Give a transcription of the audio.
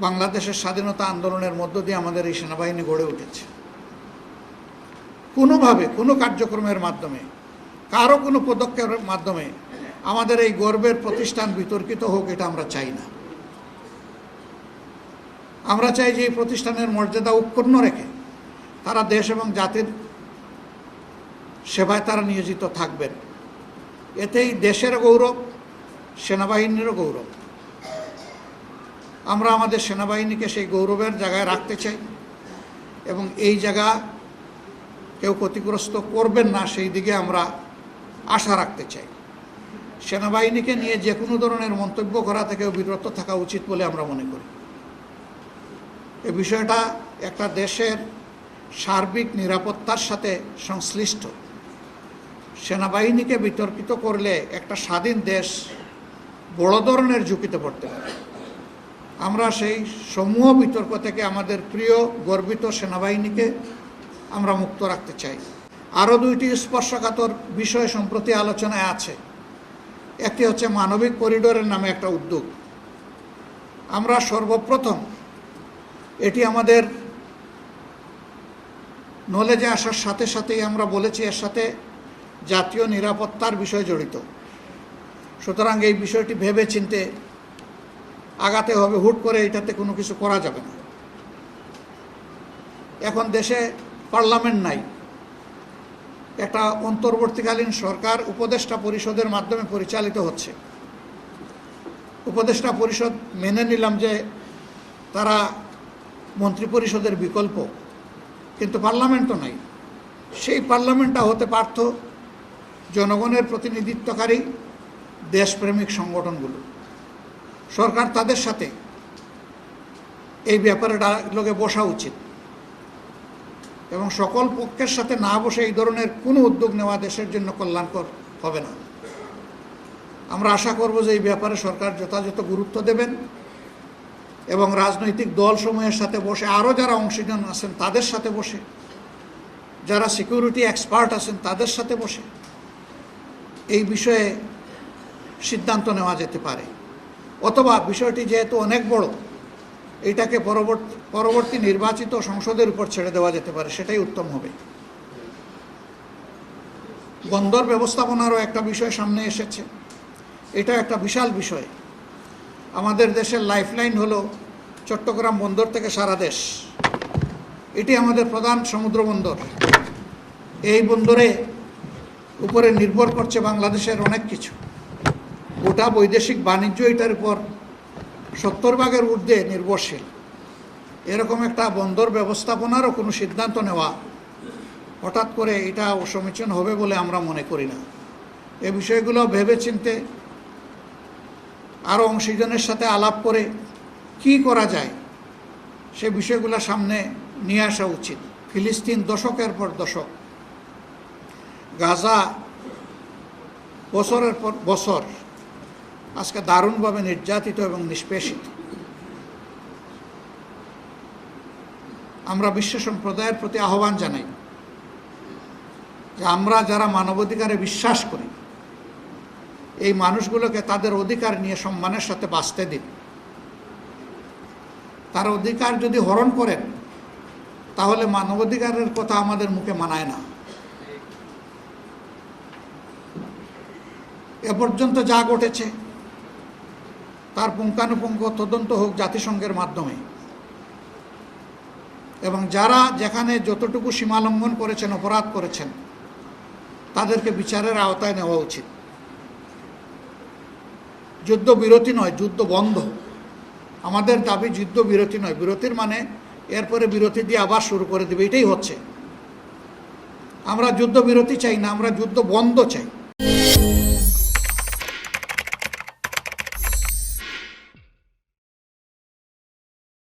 বাংলাদেশের স্বাধীনতা আন্দোলনের মধ্য দিয়ে আমাদের এই সেনাবাহিনী গড়ে উঠেছে। কোনোভাবে, কোনো কার্যক্রমের মাধ্যমে, কারও কোনো পদক্ষেপের মাধ্যমে আমাদের এই গর্বের প্রতিষ্ঠান বিতর্কিত হোক, এটা আমরা চাই না। আমরা চাই যে এই প্রতিষ্ঠানের মর্যাদা উৎপন্ন রেখে তারা দেশ এবং জাতির সেবায় তারা নিয়োজিত থাকবেন। এতেই দেশের গৌরব, সেনাবাহিনীরও গৌরব। আমরা আমাদের সেনাবাহিনীকে সেই গৌরবের জায়গায় রাখতে চাই এবং এই জায়গা কেউ ক্ষতিগ্রস্ত করবেন না, সেই দিকে আমরা আশা রাখতে চাই। সেনাবাহিনীকে নিয়ে যে কোনো ধরনের মন্তব্য করা থেকেও বিরত থাকা উচিত বলে আমরা মনে করি। এ বিষয়টা একটা দেশের সার্বিক নিরাপত্তার সাথে সংশ্লিষ্ট। সেনাবাহিনীকে বিতর্কিত করলে একটা স্বাধীন দেশ বড় ধরনের ঝুঁকিতে পড়তে পারে। আমরা সেই সমূহ বিতর্ক থেকে আমাদের প্রিয় গর্বিত সেনাবাহিনীকে আমরা মুক্ত রাখতে চাই। আরও দুইটি স্পর্শকাতর বিষয় সম্প্রতি আলোচনায় আছে। একটি হচ্ছে মানবিক করিডোরের নামে একটা উদ্যোগ। আমরা সর্বপ্রথম এটি আমাদের নলেজে আসার সাথে সাথেই আমরা বলেছি এর সাথে জাতীয় নিরাপত্তার বিষয় জড়িত। সুতরাং এই বিষয়টি ভেবে চিনতে আগাতে হবে, হুট করে এটাতে কোনো কিছু করা যাবে না। এখন দেশে পার্লামেন্ট নাই। একটা অন্তর্বর্তীকালীন সরকার উপদেষ্টা পরিষদের মাধ্যমে পরিচালিত হচ্ছে। উপদেষ্টা পরিষদ মেনে নিলাম যে তারা মন্ত্রী পরিষদের বিকল্প, কিন্তু পার্লামেন্ট তো নাই। সেই পার্লামেন্টটা হতে পারত জনগণের প্রতিনিধিত্বকারী দেশপ্রেমিক সংগঠনগুলো। সরকার তাদের সাথে এই ব্যাপারে লোকে বসা উচিত। এবং সকল পক্ষের সাথে না বসে এই ধরনের কোনো উদ্যোগ নেওয়া দেশের জন্য কল্যাণকর হবে না। আমরা আশা করব যে এই ব্যাপারে সরকার যথাযথ গুরুত্ব দেবেন এবং রাজনৈতিক দলসমূহের সাথে বসে, আরও যারা অংশীজন আছেন তাদের সাথে বসে, যারা সিকিউরিটি এক্সপার্ট আছেন তাদের সাথে বসে এই বিষয়ে সিদ্ধান্ত নেওয়া যেতে পারে। অথবা বিষয়টি যেহেতু অনেক বড়, এটাকে পরবর্তী পরবর্তী নির্বাচিত সংসদের উপর ছেড়ে দেওয়া যেতে পারে, সেটাই উত্তম হবে। বন্দর ব্যবস্থাপনারও একটা বিষয় সামনে এসেছে। এটা একটা বিশাল বিষয়। আমাদের দেশের লাইফলাইন হলো চট্টগ্রাম বন্দর থেকে সারা দেশ। এটি আমাদের প্রধান সমুদ্র বন্দর। এই বন্দরে উপরে নির্ভর করছে বাংলাদেশের অনেক কিছু। গোটা বৈদেশিক বাণিজ্য এটার উপর সত্তর ভাগের ঊর্ধ্বে নির্ভরশীল। এরকম একটা বন্দর ব্যবস্থাপনারও কোনো সিদ্ধান্ত নেওয়া হঠাৎ করে এটা অসমীচীন হবে বলে আমরা মনে করি না। এ বিষয়গুলো ভেবে চিনতে আরও অংশীজনের সাথে আলাপ করে কি করা যায় সে বিষয়গুলো সামনে নিয়ে আসা উচিত। ফিলিস্তিন দশকের পর দশক। গাজা বছরের পর বছর আজকে দারুণভাবে নির্যাতিত এবং নিষ্পেষিত। আমরা বিশ্ব সম্প্রদায়ের প্রতি আহ্বান জানাই যে আমরা যারা মানবাধিকারে বিশ্বাস করি, এই মানুষগুলোকে তাদের অধিকার নিয়ে সম্মানের সাথে বাঁচতে দিন। তার অধিকার যদি হরণ করেন, তাহলে মানবাধিকারের কথা আমাদের মুখে মানায় না। এ পর্যন্ত যা ঘটেছে তার পুঙ্খানুপুঙ্খ তদন্ত হোক জাতিসংঘের মাধ্যমে। এবং যারা যেখানে যতটুকু সীমালঙ্ঘন করেছেন, অপরাধ করেছেন, তাদেরকে বিচারের আওতায় নেওয়া উচিত। যুদ্ধ বিরতি নয়, যুদ্ধ বন্ধ। আমাদের দাবি যুদ্ধ বিরতি নয়। বিরতির মানে এরপরে বিরতি দিয়ে আবার শুরু করে দেবে, এটাই হচ্ছে। আমরা যুদ্ধ বিরতি চাই না, আমরা যুদ্ধ বন্ধ চাই।